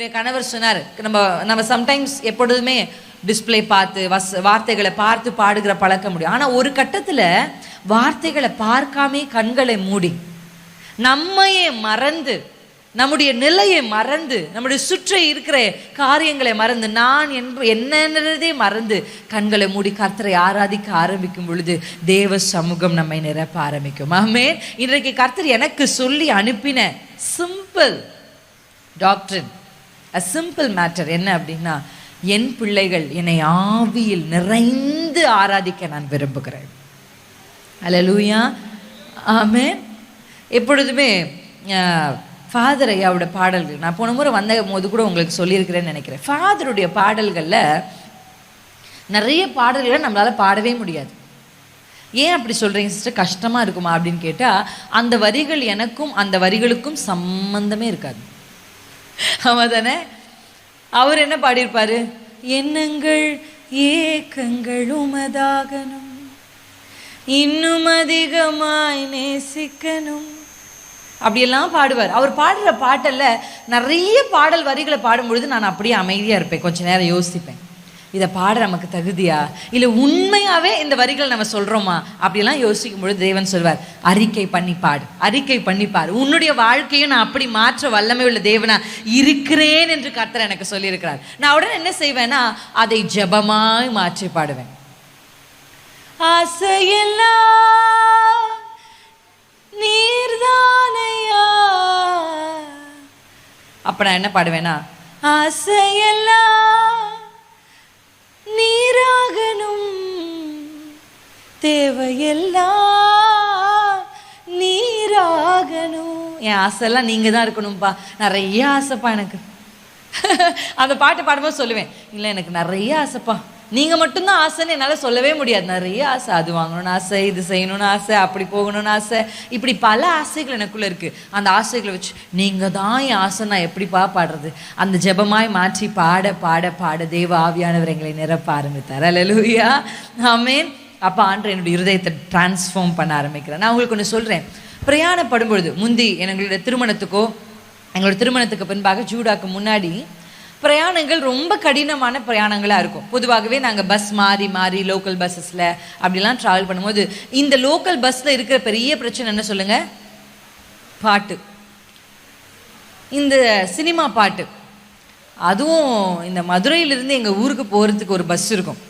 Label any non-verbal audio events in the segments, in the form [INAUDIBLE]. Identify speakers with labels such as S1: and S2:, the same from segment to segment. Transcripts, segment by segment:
S1: என்னுடைய கணவர் சொன்னார் நம்ம நம்ம சம்டைம்ஸ் எப்பொழுதுமே டிஸ்ப்ளே பார்த்து வஸ் வார்த்தைகளை பார்த்து பாடுகிற பழக்க முடியும் ஆனால் ஒரு கட்டத்தில் வார்த்தைகளை பார்க்காமே கண்களை மூடி நம்மையே மறந்து நம்முடைய நிலையை மறந்து நம்முடைய சுற்றி இருக்கிற காரியங்களை மறந்து நான் என்று என்னன்றதே மறந்து கண்களை மூடி கர்த்தரை ஆராதிக்க ஆரம்பிக்கும் பொழுது தேவ சமூகம் நம்மை நிரப்ப ஆரம்பிக்கும். ஆமே இன்றைக்கு கர்த்தர் எனக்கு சொல்லி அனுப்பின simple doctor a simple matter என்ன அப்படின்னா என் பிள்ளைகள் என்னை ஆவியில் நிறைந்து ஆராதிக்க நான் விரும்புகிறேன். அல்லேலூயா ஆமே எப்பொழுதுமே ஃபாதர் ஐயாவோட பாடல்கள் நான் போன முறை வந்த போது கூட உங்களுக்கு சொல்லியிருக்கிறேன்னு நினைக்கிறேன். ஃபாதருடைய பாடல்களில் நிறைய பாடல்களை நம்மளால் பாடவே முடியாது. ஏன் அப்படி சொல்கிறீங்க சிஸ்டர் கஷ்டமாக இருக்குமா அப்படின்னு கேட்டால் அந்த வரிகள் எனக்கும் அந்த வரிகளுக்கும் சம்மந்தமே இருக்காது. ஆமாம் தானே? அவர் என்ன பாடியிருப்பாரு? எண்ணங்கள் ஏக்கங்கள் உமதாகணும் இன்னும் அதிகமாய் நேசிக்கணும். அப்படியெல்லாம் பாடுவார். அவர் பாடுற பாட்டில் நிறைய பாடல் வரிகளை பாடும்பொழுது நான் அப்படியே அமைதியாக இருப்பேன். கொஞ்ச நேரம் யோசிப்பேன். இதை பாட நமக்கு தகுதியா? இல்லை உண்மையாவே இந்த வரிகள் நம்ம சொல்றோமா? அப்படிலாம் யோசிக்கும் பொழுது தேவன் சொல்வார் அறிக்கை பண்ணி பாடு அறிக்கை பண்ணி பாடு. உன்னுடைய வாழ்க்கையும் நான் அப்படி மாற்ற வல்லமை உள்ள தேவனா இருக்கிறேன் என்று கர்த்தர் எனக்கு சொல்லியிருக்கிறார். நான் உடனே என்ன செய்வேன்னா அதை ஜெபமாய் மாற்றி பாடுவேன். ஆசையெல்லாம் நீர்தானையா? அப்ப நான் என்ன பாடுவேன்னா ஆசையெல்லாம் தேவையெல்லாம் நீராகணும். என் ஆசைலாம் நீங்க தான் இருக்கணும்ப்பா நிறைய ஆசைப்பா எனக்கு. [LAUGHS] அந்த பாட்டு பாடும்போது சொல்லுவேன் இல்லை எனக்கு நிறைய ஆசைப்பா. நீங்க மட்டும்தான் ஆசைன்னு என்னால் சொல்லவே முடியாது. நிறைய ஆசை. அது வாங்கணும்னு ஆசை இது செய்யணும்னு ஆசை அப்படி போகணும்னு ஆசை. இப்படி பல ஆசைகள் எனக்குள்ள இருக்கு. அந்த ஆசைகளை வச்சு நீங்க தான் என் ஆசை நான் எப்படிப்பா பாடுறது? அந்த ஜெபமாய் மாற்றி பாட பாட பாட தேவ ஆவியானவர் எங்களை நிரப்ப ஆரம்பித்தார். அல்லேலூயா ஆமேன் அப்போ ஆண்டு என்னுடைய இருதயத்தை டிரான்ஸ்ஃபார்ம் பண்ண ஆரம்பிக்கிறேன் நான் உங்களுக்கு ஒன்று சொல்கிறேன் பிரயாணப்படும் பொழுது முந்தி எங்களுடைய திருமணத்துக்கோ எங்களோட திருமணத்துக்கு பின்பாக ஜூடாக்கு முன்னாடி பிரயாணங்கள் ரொம்ப கடினமான பிரயாணங்களாக இருக்கும். பொதுவாகவே நாங்கள் பஸ் மாறி மாறி லோக்கல் பஸ்ஸஸில் அப்படிலாம் ட்ராவல் பண்ணும்போது இந்த லோக்கல் பஸ்ஸில் இருக்கிற பெரிய பிரச்சனை என்ன சொல்லுங்கள் பாட்டு. இந்த சினிமா பாட்டு. அதுவும் இந்த மதுரையிலிருந்து எங்கள் ஊருக்கு போகிறதுக்கு ஒரு பஸ் இருக்கும்.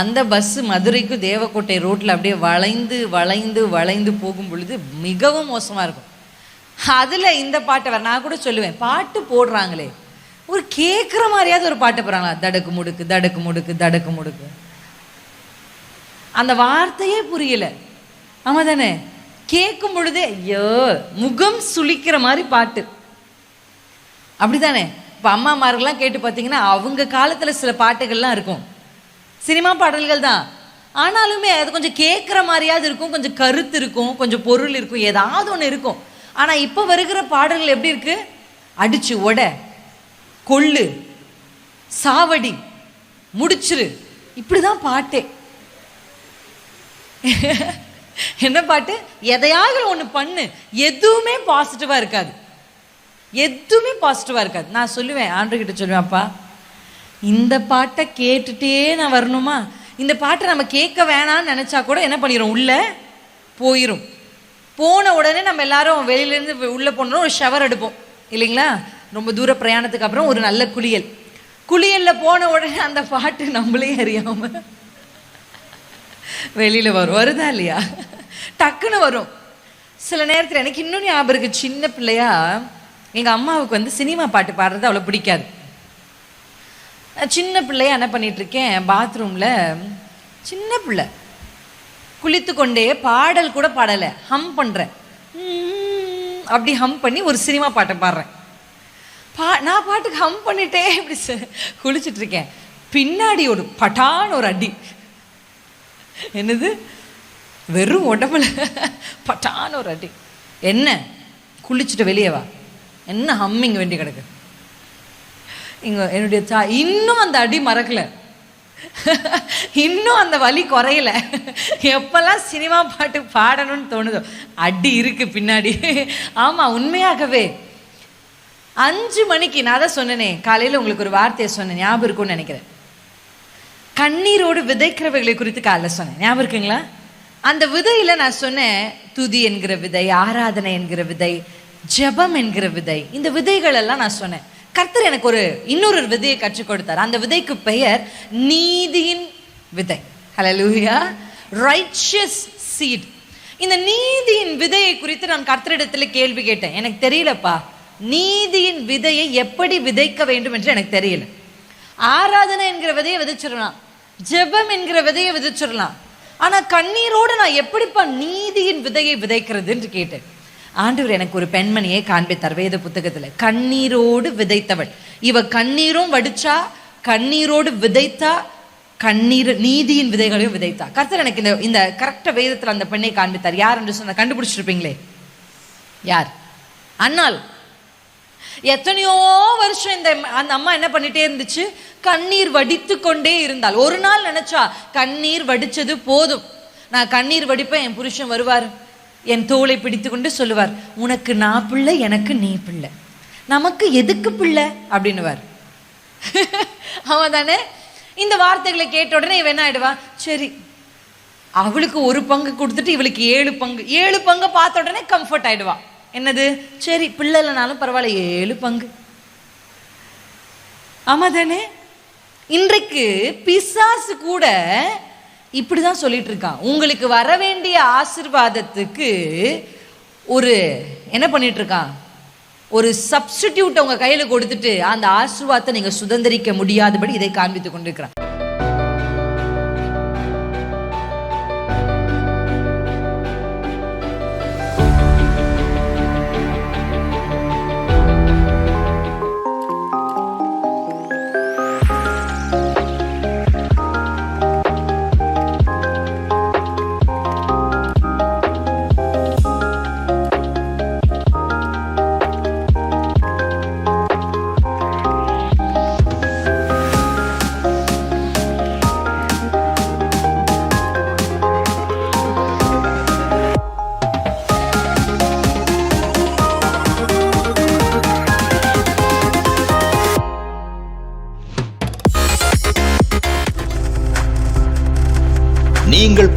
S1: அந்த பஸ்ஸு மதுரைக்கு தேவக்கோட்டை ரோட்டில் அப்படியே வளைந்து வளைந்து வளைந்து போகும் பொழுது மிகவும் மோசமாக இருக்கும். அதில் இந்த பாட்டை வர நான் கூட சொல்லுவேன் பாட்டு போடுறாங்களே. ஒரு கேட்குற மாதிரியாவது ஒரு பாட்டு போகிறாங்களா தடக்கு முடுக்கு தடக்கு முடுக்கு தடக்கு முடுக்கு. அந்த வார்த்தையே புரியலை. ஆமாம் தானே? கேட்கும் பொழுதே ஐயோ முகம் சுளிக்கிற மாதிரி பாட்டு. அப்படிதானே இப்போ அம்மாமார்கள்லாம் கேட்டு பார்த்தீங்கன்னா அவங்க காலத்தில் சில பாட்டுகள்லாம் இருக்கும். சினிமா பாடல்கள் தான். ஆனாலுமே அது கொஞ்சம் கேட்குற மாதிரியாவது இருக்கும் கொஞ்சம் கருத்து இருக்கும் கொஞ்சம் பொருள் இருக்கும் ஏதாவது ஒன்று இருக்கும். ஆனால் இப்போ வருகிற பாடல்கள் எப்படி இருக்கு? அடிச்சு உட கொள்ளு சாவடி முடிச்சிரு. இப்படி தான் பாட்டே. என்ன பாட்டு? எதையாவது ஒன்று பண்ணு. எதுவுமே பாசிட்டிவாக இருக்காது. எதுவுமே பாசிட்டிவாக இருக்காது. நான் சொல்லுவேன் ஆண்டுகிட்ட சொல்லுவேன் அப்பா. இந்த பாட்டை கேட்டுட்டே நான் வரணுமா? இந்த பாட்டை நம்ம கேட்க வேணாம்னு நினச்சா கூட என்ன பண்ணிடும் உள்ளே போயிடும் போன உடனே நம்ம எல்லாரும் வெளியிலேருந்து உள்ளே போனோம் ஒரு ஷவர் எடுப்போம். இல்லைங்களா? ரொம்ப தூர பிரயாணத்துக்கு அப்புறம் ஒரு நல்ல குளியல். குளியலில் போன உடனே அந்த பாட்டு நம்மளே அறியாமல் வெளியில் வரும். வருதா இல்லையா? டக்குன்னு வரும். சில நேரத்தில் எனக்கு இன்னும் ஞாபகம் இருக்குது சின்ன பிள்ளையா எங்கள் அம்மாவுக்கு வந்து சினிமா பாட்டு பாடுறது அவ்வளோ பிடிக்காது. சின்ன பிள்ளைய என்ன பண்ணிகிட்ருக்கேன் இருக்கேன் பாத்ரூமில் சின்ன பிள்ளை. குளித்து கொண்டே பாடல் கூட பாடலை ஹம் பண்ணுறேன் அப்படி ஹம் பண்ணி ஒரு சினிமா பாட்டை பாடுறேன். பா நான் பாட்டுக்கு ஹம் பண்ணிட்டே இப்படி ச- இருக்கேன் பின்னாடி ஒரு பட்டான் ஒரு அடி. என்னது? வெறும் உடம்புல பட்டான் ஒரு அடி. என்ன? குளிச்சுட்டு வெளியே வா. என்ன ஹம்மிங் வேண்டி கிடக்கு? இங்கே என்னுடைய தா இன்னும் அந்த அடி மறக்கலை. இன்னும் அந்த வலி குறையல. எப்பெல்லாம் சினிமா பாட்டு பாடணும்னு தோணுதோ அடி இருக்கு பின்னாடி. ஆமா உண்மையாகவே. அஞ்சு மணிக்கு நான் தான் சொன்னேனே காலையில் உங்களுக்கு ஒரு வார்த்தையை சொன்னேன் ஞாபகம் இருக்கும்னு நினைக்கிறேன். கண்ணீரோடு விதைக்கிறவர்களை குறித்து காலைல சொன்னேன். ஞாபகம் இருக்குங்களா? அந்த விதையில நான் சொன்னேன் துதி என்கிற விதை ஆராதனை என்கிற விதை ஜெபம் என்கிற விதை இந்த விதைகள் எல்லாம் நான் சொன்னேன். கர்த்தர் எனக்கு ஒரு இன்னொரு விதையை கற்றுக் கொடுத்தார். அந்த விதைக்கு பெயர் நீதியின் விதை. ஹalleluya ரைச்சியஸ் சீட் இந்த நீதியின் விதையை குறித்து நான் கர்த்தரிடத்தில் கேள்வி கேட்டேன். எனக்கு தெரியலப்பா. நீதியின் விதையை எப்படி விதைக்க வேண்டும் என்று எனக்கு தெரியல. ஆராதனை என்கிற விதையை விதைச்சிடலாம். ஜெபம் என்கிற விதையை விதைச்சிடலாம். ஆனால் கண்ணீரோடு நான் எப்படிப்பா நீதியின் விதையை விதைக்கிறது என்று கேட்டேன். ஆண்டவர் எனக்கு ஒரு பெண்மணியை காண்பித்தார் வேத புத்தகத்துல. கண்ணீரோடு விதைத்தவள். இவ கண்ணீரும் வடிச்சா கண்ணீரோடு விதைத்தா கண்ணீர் நீதியின் விதைகளையும் விதைத்தா. கர்த்தர் எனக்கு இந்த இந்த கரெக்டா வேதத்துல அந்த பெண்ணை காண்பித்தார். யார் என்று சொன்ன கண்டுபிடிச்சிருப்பீங்களே? யார்? அண்ணாள் எத்தனையோ வருஷம் இந்த அந்த அம்மா என்ன பண்ணிட்டே இருந்துச்சு? கண்ணீர் வடித்து கொண்டே இருந்தாள். ஒரு நாள் நினைச்சா கண்ணீர் வடிச்சது போதும். நான் கண்ணீர் வடிப்பேன் என் புருஷன் வருவார். என் தோளை பிடித்து கொண்டு சொல்லுவார் உனக்கு நான் பிள்ளை எனக்கு நீ பிள்ளை. நமக்கு எதுக்கு பிள்ளை? அப்படின்னுவார். [LAUGHS] அவன் தானே இந்த வார்த்தைகளை கேட்ட உடனே இவன் என்ன ஆயிடுவா? சரி அவளுக்கு ஒரு பங்கு கொடுத்துட்டு இவளுக்கு ஏழு பங்கு. ஏழு பங்கு பார்த்த உடனே கம்ஃபர்ட் ஆயிடுவா. என்னது? சரி பிள்ளை இல்லைனாலும் பரவாயில்ல ஏழு பங்கு. ஆமா தானே இன்றைக்கு பிசாசு கூட இப்படிதான் சொல்லிட்டு இருக்கான். உங்களுக்கு வர வேண்டிய ஆசிர்வாதத்துக்கு ஒரு என்ன பண்ணிட்டு இருக்கான்? ஒரு சப்ஸ்டிடியூட் உங்க கையில கொடுத்துட்டு அந்த ஆசிர்வாதத்தை நீங்க சுதந்திரிக்க முடியாதபடி இதை காண்பித்துக் கொண்டிருக்கிறான்.